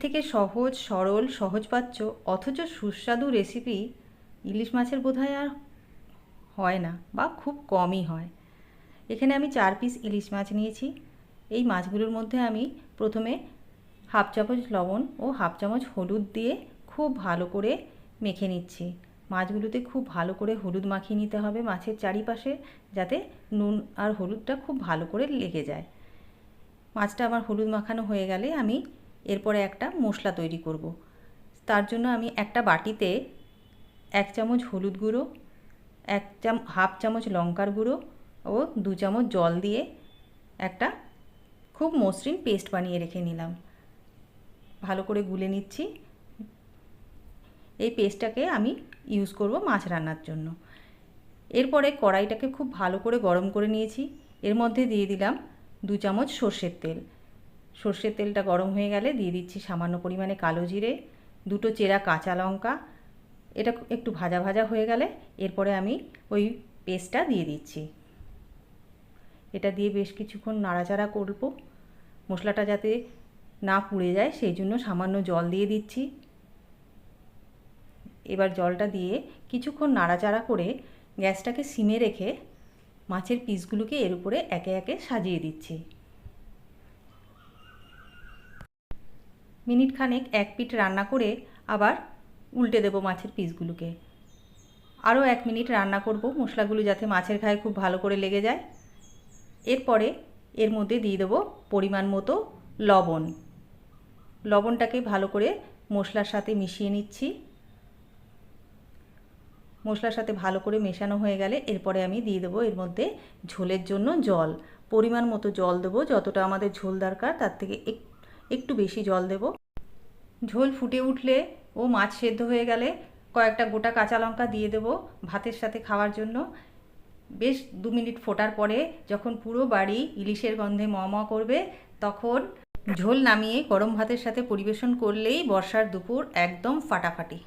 থেকে সহজ, সরল, সহজপাচ্য, অথচ সুস্বাদু রেসিপি ইলিশ মাছের বোধহয় আর হয় না বা খুব কমই হয়। এখানে আমি চার পিস ইলিশ মাছ নিয়েছি। এই মাছগুলোর মধ্যে আমি প্রথমে হাফ চামচ লবণ ও হাফ চামচ হলুদ দিয়ে খুব ভালো করে মেখে নিচ্ছি। মাছগুলোতে খুব ভালো করে হলুদ মাখিয়ে নিতে হবে মাছের চারিপাশে যাতে নুন আর হলুদটা খুব ভালো করে লেগে যায়। মাছটা আমার হলুদ মাখানো হয়ে গেলে আমি এরপরে একটা মশলা তৈরি করব। তার জন্য আমি একটা বাটিতে এক চামচ হলুদ গুঁড়ো, এক চাম, হাফ চামচ লঙ্কার গুঁড়ো ও দু চামচ জল দিয়ে একটা খুব মসৃণ পেস্ট বানিয়ে রেখে নিলাম। ভালো করে গুলে নিচ্ছি। এই পেস্টটাকে আমি ইউজ করব মাছ রান্নার জন্য। এরপরে কড়াইটাকে খুব ভালো করে গরম করে নিয়েছি। এর মধ্যে দিয়ে দিলাম দু চামচ সর্ষের তেল। সর্ষের তেলটা গরম হয়ে গেলে দিয়ে দিচ্ছি সামান্য পরিমাণে কালো জিরে, দুটো চেরা কাঁচা লঙ্কা। এটা একটু ভাজা ভাজা হয়ে গেলে এরপরে আমি ওই পেস্টটা দিয়ে দিচ্ছি। এটা দিয়ে বেশ কিছুক্ষণ নাড়াচাড়া করব। মশলাটা যাতে না পুড়ে যায়, সেই জন্য সামান্য জল দিয়ে দিচ্ছি। এবার জলটা দিয়ে কিছুক্ষণ নাড়াচাড়া করে গ্যাসটাকে সিমে রেখে মাছের পিসগুলোকে এর উপরে একে একে সাজিয়ে দিচ্ছি। মিনিট খানেক এক পিঠ রান্না করে আবার উল্টে দেবো মাছের পিসগুলোকে। আরও এক মিনিট রান্না করব মশলাগুলো যাতে মাছের গায়ে খুব ভালো করে লেগে যায়। এরপরে এর মধ্যে দিয়ে দেবো পরিমাণ মতো লবণ। লবণটাকে ভালো করে মশলার সাথে মিশিয়ে নিচ্ছি। মশলার সাথে ভালো করে মেশানো হয়ে গেলে এরপরে আমি দিয়ে দেবো এর মধ্যে ঝোলের জন্য জল। পরিমাণ মতো জল দেবো, যতটা আমাদের ঝোল দরকার, তার থেকে একটু বেশি জল দেব। ঝোল ফুটে উঠলে ও মাছ সেদ্ধ হয়ে গেলে কয়েকটা গোটা কাঁচা লঙ্কা দিয়ে দেবো ভাতের সাথে খাওয়ার জন্য। বেশ দু মিনিট ফোটার পরে যখন পুরো বাড়ি ইলিশের গন্ধে ম করবে, তখন ঝোল নামিয়ে গরম ভাতের সাথে পরিবেশন করলেই বর্ষার দুপুর একদম ফাটাফাটি।